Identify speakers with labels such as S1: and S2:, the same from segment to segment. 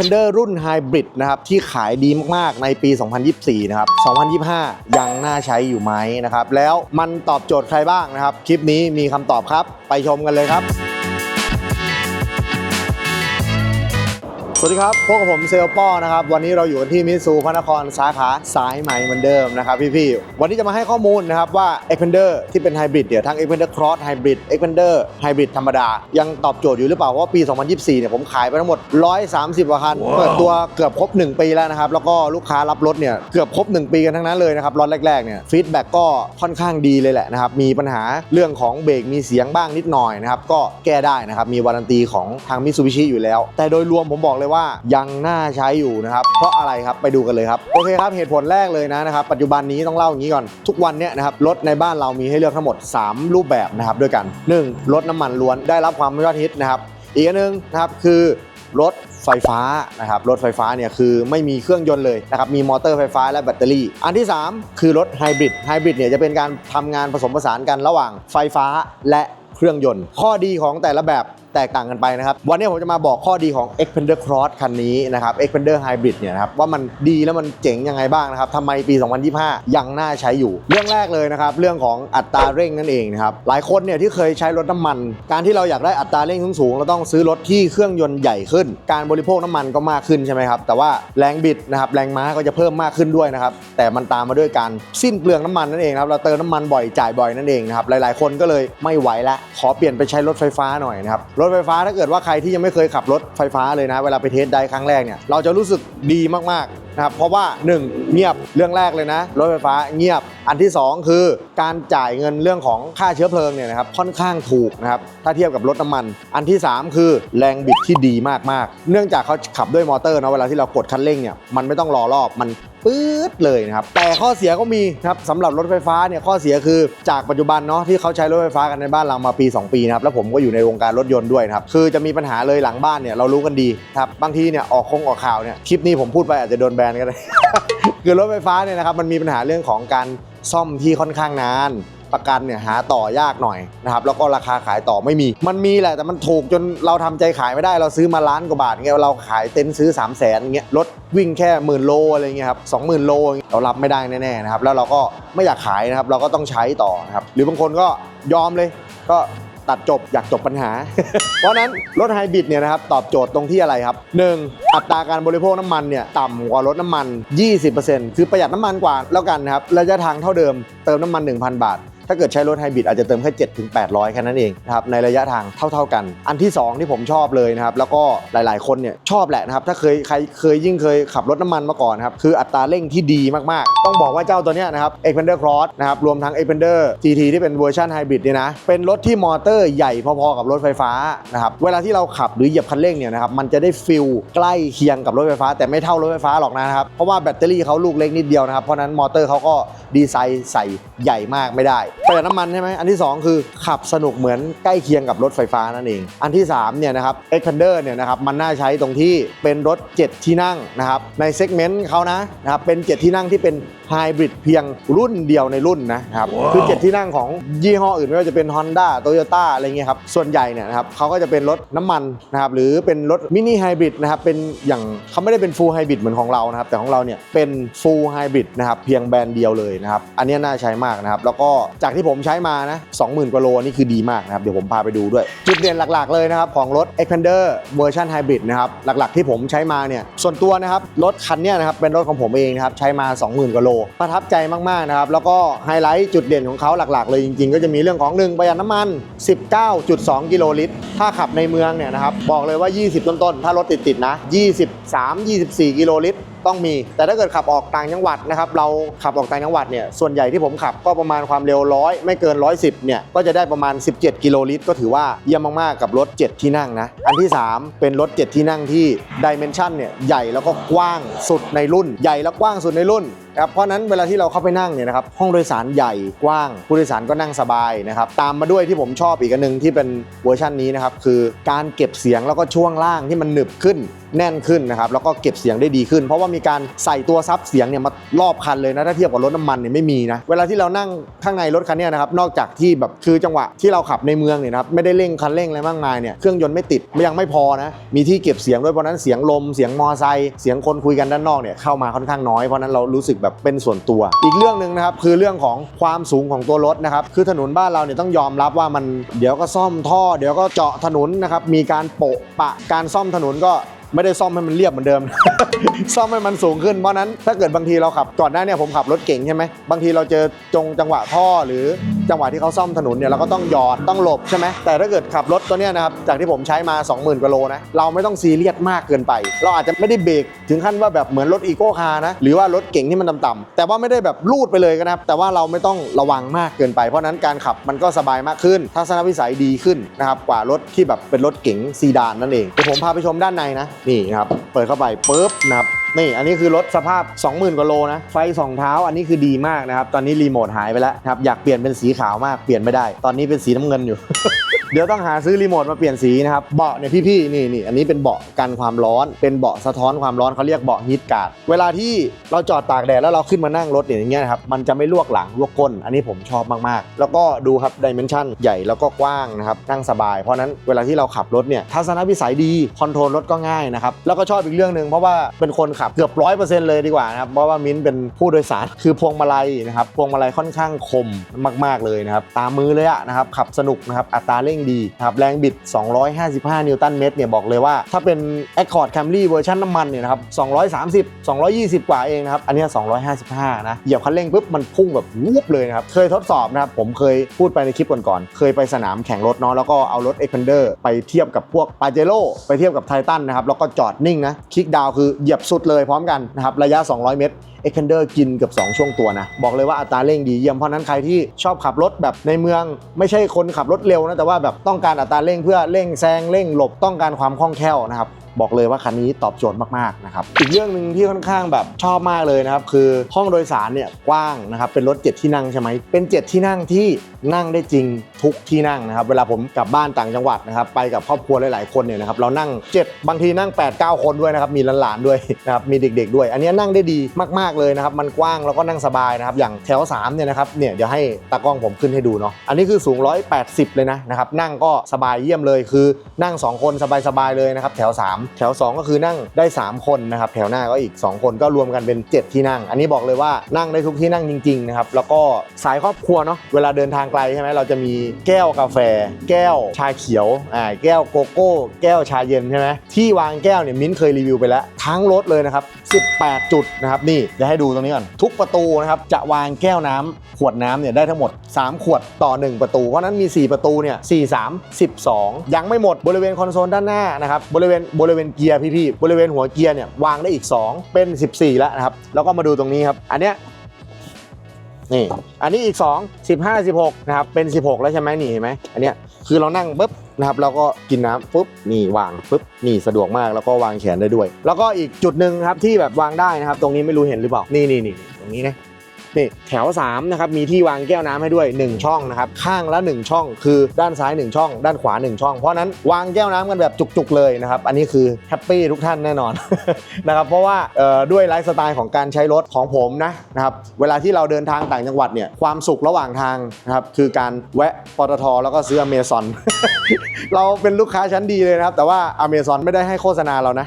S1: Defender รุ่น Hybrid นะครับที่ขายดีมากๆในปี 2024 นะครับ 2025 ยังน่าใช้อยู่ไหมนะครับ แล้วมันตอบโจทย์ใครบ้างนะครับ คลิปนี้มีคำตอบครับ ไปชมกันเลยครับ สวัสดีครับ พวกผมเซลป้อนะครับ วันนี้เราอยู่กันที่มิตซูพระนครสาขาสายใหม่เหมือนเดิมนะครับพี่ๆ วันนี้จะมาให้ข้อมูลนะครับว่า Xpander ที่เป็นไฮบริดเดี๋ยวทั้ง Xpander Cross Hybrid Xpander Hybrid ธรรมดา ยังตอบโจทย์อยู่หรือเปล่า เพราะว่าปี 2024 เนี่ยผมขายไปทั้งหมด 130กว่าคัน เปิดตัวเกือบครบ 1 ปีแล้วนะครับ แล้วก็ลูกค้ารับรถเนี่ยเกือบครบ 1 ปีกันทั้งนั้นเลยนะครับรถแรกๆ เนี่ยฟีดแบ็กก็ค่อนข้างดีเลยแหละนะครับมีปัญหาเรื่องของเบรกมีเสียงบ้างนิดหน่อยนะครับก็แก้ได้นะครับมีวารันตีของทางมิ t ซูบิชิอยู่แล้ว แต่โดยรวมผมบอกเลยว่ายังน่าใช้อยู่นะครับ เพราะอะไรครับไปดูกันเลยครับ โอเคครับเหตุผลแรกเลยนะนะครับ ปัจจุบันนี้ต้องเล่าอย่างนี้ก่อน ทุกวันเนี่ยนะครับรถในบ้านเรามีให้เลือกทั้งหมด 3 รูปแบบนะครับด้วยกัน 1. รถน้ำมันล้วนได้รับความยอดฮิตนะครับอีกอันหนึงนะครับคือรถไฟฟ้านะครับรถไฟฟ้าเนี่ยคือไม่มีเครื่องยนต์เลยนะครับมีมอเตอร์ไฟฟ้าและแบตเตอรี่ อันที่ 3 คือรถไฮบริดไฮบริดเนี่ยจะเป็นการทำงานผสมผสานกันระหว่างไฟฟ้าและเครื่องยนต์ ข้อดีของแต่ละแบบ แตกต่างกันไปนะครับ วันนี้ผมจะมาบอกข้อดีของ Xpander Cross คันนี้นะครับ Xpander Hybrid เนี่ยนะครับว่ามันดีแล้วมันเจ๋งยังไงบ้างนะครับทำไมปี 2025 ยังน่าใช้อยู่ เรื่องแรกเลยนะครับ เรื่องของอัตราเร่งนั่นเองนะครับ หลายคนเนี่ยที่เคยใช้รถน้ำมัน การที่เราอยากได้อัตราเร่งสูงๆเราต้องซื้อรถที่เครื่องยนต์ใหญ่ขึ้น การบริโภคน้ำมันก็มากขึ้นใช่ไหมครับ แต่ว่าแรงบิดนะครับแรงม้าก็จะเพิ่มมากขึ้นด้วยนะครับ แต่มันตามมาด้วยการสิ้นเปลืองน้ำมันนั่นเองครับ เราเติมน้ำมันบ่อยจ่ายบ่อยนั่นเองนะครับ หลายๆ คนก็เลยไม่ไหวล้วขอเปลี่ยนไปใช้รถไฟฟ้าหน่อยนะครับรถไฟฟ้าถ้าเกิดว่าใครที่ยังไม่เคยขับรถไฟฟ้าเลยนะ เวลาไปเทสได้ครั้งแรกเนี่ยเราจะรู้สึกดีมากๆนะครับเพราะว่า 1 เงียบเรื่องแรกเลยนะ รถไฟฟ้าเงียบอันที่ 2 คือการจ่ายเงินเรื่องของค่าเชื้อเพลิงเนี่ยนะครับค่อนข้างถูกนะครับถ้าเทียบกับรถน้ำมัน อันที่ 3 คือแรงบิดที่ดีมากๆ เนื่องจากเขาขับด้วยมอเตอร์นะเวลาที่เรากดคันเร่งเนี่ยมันไม่ต้องรอรอบมัน ปื๊ดเลยนะครับ แต่ข้อเสียก็มีนะครับสำหรับรถไฟฟ้าเนี่ยข้อเสียคือจากปัจจุบันเนาะที่เขาใช้รถไฟฟ้ากันในบ้านเรามาปี 2 ปีนะครับแล้วผมก็อยู่ในวงการรถยนต์ด้วยนะครับคือจะมีปัญหาเลยหลังบ้านเนี่ยเรารู้กันดีครับบางทีเนี่ยออกคงออกข่าวเนี่ยคลิปนี้ผมพูดไปอาจจะโดนแบนก็ได้คือรถไฟฟ้าเนี่ยนะครับมันมีปัญหาเรื่องของการซ่อมที่ค่อนข้างนาน ประกันเนี่ยหาต่อยากหน่อยนะครับแล้วก็ราคาขายต่อไม่มี มันมีแหละแต่มันถูกจนเราทำใจขายไม่ได้เราซื้อมาล้านกว่าบาทเงี้ยเราขายเต็นท์ซื้อ 3 0 0แสนเงี้ยรถวิ่งแค่หมื่นโลอะไรเงี้ยครับสองหมื่นโลเรารับไม่ได้แน่ๆนะครับแล้วเราก็ไม่อยากขายนะครับเราก็ต้องใช้ต่อนะครับหรือบางคนก็ยอมเลยก็ตัดจบอยากจบปัญหา เพราะนั้นรถไฮบริดเนี่ยนะครับตอบโจทย์ตรงที่อะไรครับ 1. อัตราการบริโภคน้ำมันเนี่ยต่ำกว่ารถน้ำมัน 20%คือประหยัดน้ำมันกว่าแล้วกันนะครับระยะทางเท่าเดิมเติมน้ำมัน 1,000 บาท ถ้าเกิดใช้รถไฮบริดอาจจะเติมแค่7ถึง800 แค่นั้นเองนะครับในระยะทางเท่า ๆกัน อันที่ 2 ที่ผมชอบเลยนะครับแล้วก็หลาย ๆ คนเนี่ยชอบแหละนะครับถ้าเคยใครเคยยิ่งเคยขับรถน้ำมันมาก่อนครับคืออัตราเร่งที่ดีมากๆ ต้องบอกว่าเจ้าตัวเนี้ยนะครับ Xpander Cross นะครับรวมทั้ง Xpander GT ที่เป็นเวอร์ชันไฮบริดเนี่ยนะเป็นรถที่มอเตอร์ใหญ่พอๆกับรถไฟฟ้านะครับเวลาที่เราขับหรือเหยียบคันเร่งเนี่ยนะครับมันจะได้ฟิลใกล้เคียงกับรถไฟฟ้า แต่ไม่เท่ารถไฟฟ้าหรอกนะครับเพราะว่าแบตเตอรี่เขาลูกเล็กนิดเดียวนะครับเพราะนั้นมอเตอร์เขาก็ดีไซน์ใส่ใหญ่มากไม่ได้ประหยัดน้ำมันใช่ไหมอันที่ 2 คือขับสนุกเหมือนใกล้เคียงกับรถไฟฟ้านั่นเอง อันที่3เนี่ยนะครับ Xpander เนี่ยนะครับมันน่าใช้ตรงที่เป็นรถ 7 ที่นั่งนะครับในเซกเมนต์เขานะนะครับเป็น 7 ที่นั่งที่เป็น ไฮบริดเพียงรุ่นเดียวในรุ่นนะครับคือ7ที่นั่งของยี่ห้ออื่นไม่ว่าจะเป็น Honda Toyota อะไรเงี้ยครับ ส่วนใหญ่เนี่ยนะครับเขาก็จะเป็นรถน้ำมันนะครับหรือเป็นรถมินิไฮบริดนะครับเป็นอย่างเขาไม่ได้เป็นฟูลไฮบริดเหมือนของเรานะครับแต่ของเราเนี่ยเป็นฟูลไฮบริดนะครับเพียงแบรนด์เดียวเลยนะครับอันนี้น่าใช้มากนะครับแล้วก็จากที่ผมใช้มานะ20,000กว่าโลนี่คือดีมากนะครับเดี๋ยวผมพาไปดูด้วย จุดเด่นหลักๆเลยนะครับของรถ Xpander เวอร์ชันไฮบริดนะครับหลักๆ ที่ผมใช้มาเนี่ยส่วนตัวนะครับรถคันเนี้ยนะครับเป็นรถของผมเองนะครับใช้มา 20,000กว่าโลประทับใจมากๆนะครับ แล้วก็ไฮไลท์จุดเด่นของเขาหลักๆ เลยจริงๆ ก็จะมีเรื่องของหนึ่งประหยัดน้ำมัน 19.2 กิโลลิตร ถ้าขับในเมืองเนี่ยนะครับ บอกเลยว่า 20 ต้นๆ ถ้ารถติดๆ นะ 23-24 กิโลลิตร ต้องมี แต่ถ้าเกิดขับออกต่างจังหวัดนะครับเราขับออกต่างจังหวัดเนี่ยส่วนใหญ่ที่ผมขับก็ประมาณความเร็วร้อยไม่เกิน 110เนี่ยก็จะได้ประมาณ 17 กิโลลิตร ก็ถือว่าเยี่ยมมากๆกับรถ 7 ที่นั่งนะอันที่ 3 เป็นรถ 7 ที่นั่งที่ดิเมนชันเนี่ยใหญ่แล้วก็กว้างสุดในรุ่น ใหญ่และกว้างสุดในรุ่นนะครับเพราะฉะนั้นเวลาที่เราเข้าไปนั่งเนี่ยนะครับห้องโดยสารใหญ่กว้าง ผู้โดยสารก็นั่งสบายนะครับตามมาด้วยที่ผมชอบอีกอันหนึ่งที่เป็นเวอร์ชันนี้นะครับคือการเก็บเสียงแล้วก็ช่วงล่างที่มันหนึบขึ้นแน่นขึ้นนะครับแล้วก็เก็บเสียงได้ดีขึ้นเพราะว่ามีการใส่ตัวซับเสียงเนี่ยมารอบคันเลยนะถ้าเทียบกับรถน้ำมันเนี่ยไม่มีนะเวลาที่เรานั่งข้างในรถคันนี้นะครับนอกจากที่แบบคือจังหวะที่เราขับในเมืองเนี่ยนะครับไม่ได้เร่งคันเร่งอะไรมากมายเนี่ยเครื่องยนต์ไม่ติดยังไม่พอนะมีที่เก็บเสียงด้วยเพราะนั้นเสียงลมเสียงมอไซค์เสียงคนคุยกันด้านนอกเนี่ยเข้ามาค่อนข้างน้อยเพราะฉะนั้นเรารู้สึกแบบเป็นส่วนตัว อีกเรื่องหนึ่งนะครับคือเรื่องของความสูงของตัวรถนะครับคือถนนบ้านเราเนี่ยต้องยอมรับว่ามันเดี๋ยวก็ซ่อมท่อ เดี๋ยวก็เจาะถนนนะครับมีการโปะปะการซ่อมถนนก็ ไม่ได้ซ่อมให้มันเรียบเหมือนเดิม ซ่อมให้มันสูงขึ้นเพราะนั้นถ้าเกิดบางทีเราขับก่อนหน้าเนี่ยผมขับรถเก่งใช่ไหมบางทีเราเจอจงจังหวะท่อหรือ จังหวะที่เขาซ่อมถนนเนี่ยเราก็ต้องหยอดต้องหลบใช่ไหมแต่ถ้าเกิดขับรถตัวเนี้ยนะครับจากที่ผมใช้มา 20,000กว่าโลนะเราไม่ต้องซีเรียสมากเกินไป เราอาจจะไม่ได้เบรกถึงขั้นว่าแบบเหมือนรถอีโก้คาร์นะหรือว่ารถเก่งที่มันต่ำๆแต่ว่าไม่ได้แบบลูดไปเลยก็นะครับแต่ว่าเราไม่ต้องระวังมากเกินไป เพราะฉะนั้นการขับมันก็สบายมากขึ้น ทัศนวิสัยดีขึ้นนะครับกว่ารถที่แบบเป็นรถเก๋งซีดานนั่นเองเดี๋ยวผมพาไปชมด้านในนะนี่นะครับเปิดเข้าไปปุ๊บนะครับ นี่อันนี้คือรถสภาพ 20,000กว่าโลนะไฟสองเท้าอันนี้คือดีมากนะครับตอนนี้รีโมทหายไปแล้วครับอยากเปลี่ยนเป็นสีขาวมากเปลี่ยนไม่ได้ ตอนนี้เป็นสีน้ำเงินอยู่ เดี๋ยวต้องหาซื้อรีโมทมาเปลี่ยนสีนะครับ เบาะเนี่ยพี่ๆนี่นี่อันนี้เป็นเบาะกันความร้อน เป็นเบาะสะท้อนความร้อนเขาเรียกเบาะฮีทการ์ด เวลาที่เราจอดตากแดดแล้วเราขึ้นมานั่งรถเนี่ยอย่างเงี้ยนะครับ มันจะไม่ลวกหลังลวกก้น อันนี้ผมชอบมากๆ แล้วก็ดูครับดิเมนชันใหญ่แล้วก็กว้างนะครับ นั่งสบาย เพราะนั้นเวลาที่เราขับรถเนี่ยทัศนวิสัยดี คอนโทรลรถก็ง่ายนะครับ แล้วก็ชอบอีกเรื่องหนึ่งเพราะว่าเป็นคนขับเกือบร้อยเปอร์เซ็นต์เลยดีกว่านะครับ เพราะว่ามิ้นท์เป็นผู้โดยสาร คือพวงมาลัยนะครับ พวงมาลัยค่อนข้างคมมาก ๆเลยนะครับ ตามมือเลยอะนะครับ ขับสนุกนะครับ อัตราเร่งดีครับแรงบิด 255 นิวตันเมตรเนี่ยบอกเลยว่า ถ้าเป็น Accord Camry เวอร์ชันน้ำมันเนี่ยนะครับ230 220 กว่าเองนะครับ อันนี้ 255 นะ เหยียบคันเร่งปุ๊บมันพุ่งแบบวูบเลยนะครับ เคยทดสอบนะครับ ผมเคยพูดไปในคลิปก่อนๆเคยไปสนามแข่งรถเนาะแล้วก็เอารถ Expander ไปเทียบกับพวก p a j e r o ไปเทียบกับไททันนะครับแล้วก็จอดนิ่งนะคลิกดาวคือเหยียบสุดเลยพร้อมกันนะครับระยะ 200 เมตรเอ็กเ d นเดอร์กินเกือบ2 ช่วงตัวนะ บอกเลยว่าอัตราเร่งดีเยี่ยมเพราะฉะนั้นใครที่ชอบขับรถแบบในเมือง ไม่ใช่คนขับรถเร็วนะ แต่ว่าแบบต้องการอัตราเร่งเพื่อเร่งแซงเร่งหลบต้องการความคล่องแคล่วนะครับบอกเลยว่าคันนี้ตอบโจทย์มากๆนะครับอีกเรื่องหนึ่งที่ค่อนข้างแบบชอบมากเลยนะครับคือห้องโดยสารเนี่ยกว้างนะครับเป็นรถ7ที่นั่งใช่ไหมเป็น 7 ที่นั่งที่นั่งได้จริงทุกที่นั่งนะครับเวลาผมกลับบ้านต่างจังหวัดนะครับไปกับครอบครัวหลายๆคนเนี่ยนะครับเรานั่ง 7 บางทีนั่ง 8 9 คนด้วยนะครับมีหลานๆด้วยนะครับมีเด็ก ๆ ด้วย อันนี้นั่งได้ดีมากๆเลยนะครับมันกว้างแล้วก็นั่งสบายนะครับอย่างแถว3เนี่ยนะครับเนี่ยเดี๋ยวให้ตากล้องผมขึ้นให้ดูเนาะอันนี้คือสูง 180 เลยนะนะครับนั่งก็สบายเยี่ยมเลยคือนั่ง 2 คนสบายๆเลยนะครับแถว 3แถว 2 ก็คือนั่งได้ 3 คนนะครับแถวหน้าก็อีก 2 คนก็รวมกันเป็น 7 ที่นั่ง อันนี้บอกเลยว่านั่งได้ทุกที่นั่งจริงๆนะครับแล้วก็สายครอบครัวเนาะเวลาเดินทางไกลใช่ไหมเราจะมีแก้วกาแฟ แก้วชาเขียวอ่าแก้วโกโก้ แก้วชาเย็นใช่ไหมที่วางแก้วเนี่ยมิ้นเคยรีวิวไปแล้ว ทั้งรถเลยนะครับ 18 จุดนะครับนี่จะให้ดูตรงนี้ก่อนทุกประตูนะครับจะวางแก้วน้ำขวดน้ำเนี่ยได้ทั้งหมด 3 ขวดต่อ 1 ประตู เพราะฉะนั้นมี 4 ประตูเนี่ย4 3 12 ยังไม่หมดบริเวณคอนโซลด้านหน้านะครับบริเวณบริริเวณเกียร์พี่ๆบริเวณหัวเกียร์เนี่ยวางได้อีก 2 เป็น 14 แล้วนะครับ แล้วก็มาดูตรงนี้ครับ อันเนี้ยนี่ อันนี้อีก 2 15 16 นะครับ เป็น 16 แล้วใช่ไหมนี่เห็นไหมอันเนี้ยคือเรานั่งปุ๊บนะครับเราก็กินน้ำปุ๊บนี่วางปุ๊บนี่สะดวกมากแล้วก็วางแขนได้ด้วย แล้วก็อีกจุดหนึ่งครับที่แบบวางได้นะครับ ตรงนี้ไม่รู้เห็นหรือเปล่านี่นี่นี่ตรงนี้นะ นี่แถว3นะครับมีที่วางแก้วน้ำให้ด้วย 1 ช่องนะครับข้างละ 1 ช่อง คือด้านซ้าย 1 ช่อง ด้านขวา 1 ช่อง เพราะนั้นวางแก้วน้ำกันแบบจุกๆเลยนะครับอันนี้คือแฮปปี้ทุกท่านแน่นอนนะครับเพราะว่าด้วยไลฟ์สไตล์ของการใช้รถของผมนะนะครับเวลาที่เราเดินทางต่างจังหวัดเนี่ยความสุขระหว่างทางนะครับคือการแวะปตทแล้วก็ซื้ออเมซอนเราเป็นลูกค้าชั้นดีเลยนะครับ แต่ว่าอเมซอนไม่ได้ให้โฆษณาเรานะ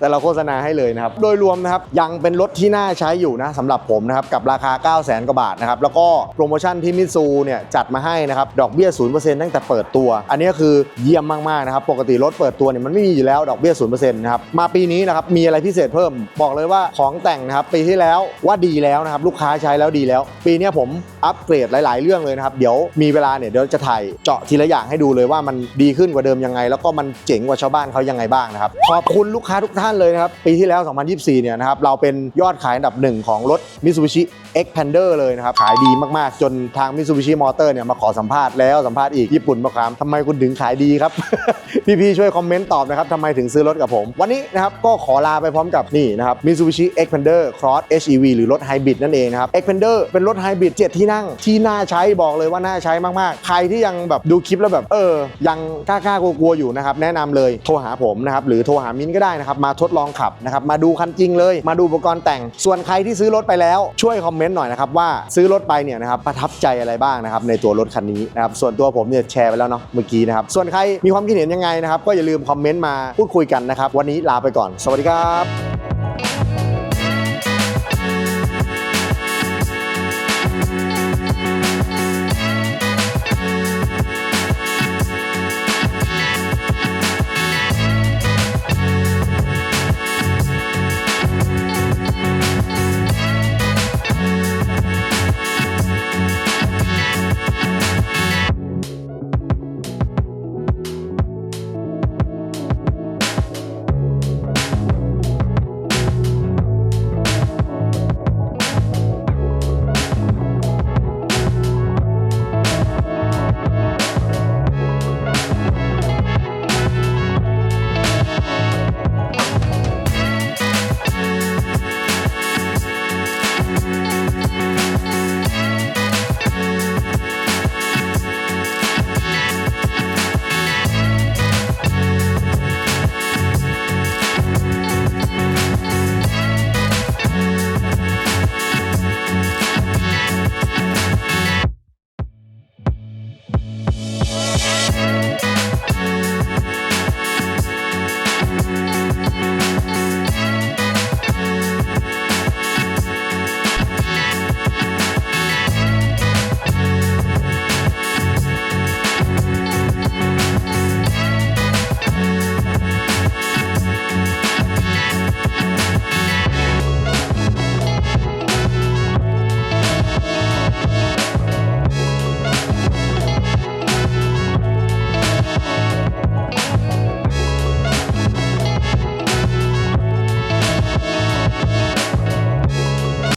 S1: แต่เราโฆษณาให้เลยนะครับ โดยรวมนะครับยังเป็นรถที่น่าใช้อยู่นะสำหรับผมนะครับกับราคา 9 0 0 0 0กว่าบาทนะครับแล้วก็โปรโมชั่นที่มิตซูเนี่ยจัดมาให้นะครับดอกเบี้ย 0%ตั้งแต่เปิดตัว อันนี้คือเยี่ยมมากๆนะครับปกติรถเปิดตัวเนี่ยมันไม่มีอยู่แล้วดอกเบี้ย 0%นะครับมาปีนี้นะครับมีอะไรพิเศษเพิ่ม บอกเลยว่าของแต่งนะครับปีที่แล้วว่าดีแล้วนะครับลูกค้าใช้แล้วดีแล้ว ปีนี้ผมอัปเกรดหลาย ๆ เรื่องเลยนะครับเดี๋ยวมีเวลาเนี่ยเดี๋ยวจะถ่ายเจาะทีละอย่างให้ดูเลยว่ามันดีขึ้นกว่าเดิมยังไง แล้วก็มันเจ๋งกว่าชาวบ้านเขายังไงบ้างนะครับขอบคุณลูกค้าทุกท่านท่านเลยนะครับ ปีที่แล้ว 2024 เนี่ยนะครับ เราเป็นยอดขายอันดับหนึ่งของรถ Mitsubishi Xpander เลยนะครับ ขายดีมากๆ จนทาง Mitsubishi Motor เนี่ยมาขอสัมภาษณ์แล้วสัมภาษณ์อีกญี่ปุ่นมาถามทำไมคุณถึงขายดีครับ พี่ๆช่วยคอมเมนต์ตอบนะครับทำไมถึงซื้อรถกับผม วันนี้นะครับก็ขอลาไปพร้อมกับนี่นะครับ Mitsubishi Xpander Cross HEV หรือรถไฮบริดนั่นเองนะครับ Xpander เป็นรถไฮบริด7ที่นั่งที่น่าใช้บอกเลยว่าน่าใช้มากๆ ใครที่ยังแบบดูคลิปแล้วแบบเออยังกล้าๆกลัวๆอยู่นะครับแนะนำเลยโทรหาผมนะครับหรือโทรหามิ้นก็ได้นะครับมาทดลองขับนะครับมาดูคันจริงเลย มาดูอุปกรณ์แต่ง ส่วนใครที่ซื้อรถไปแล้วช่วยคอมเมนต์หน่อยนะครับว่าซื้อรถไปเนี่ยนะครับประทับใจอะไรบ้างนะครับในตัวรถคันนี้นะครับส่วนตัวผมเนี่ยแชร์ไปแล้วเนาะเมื่อกี้นะครับส่วนใครมีความคิดเห็นยังไงนะครับก็อย่าลืมคอมเมนต์มาพูดคุยกันนะครับวันนี้ลาไปก่อน สวัสดีครับ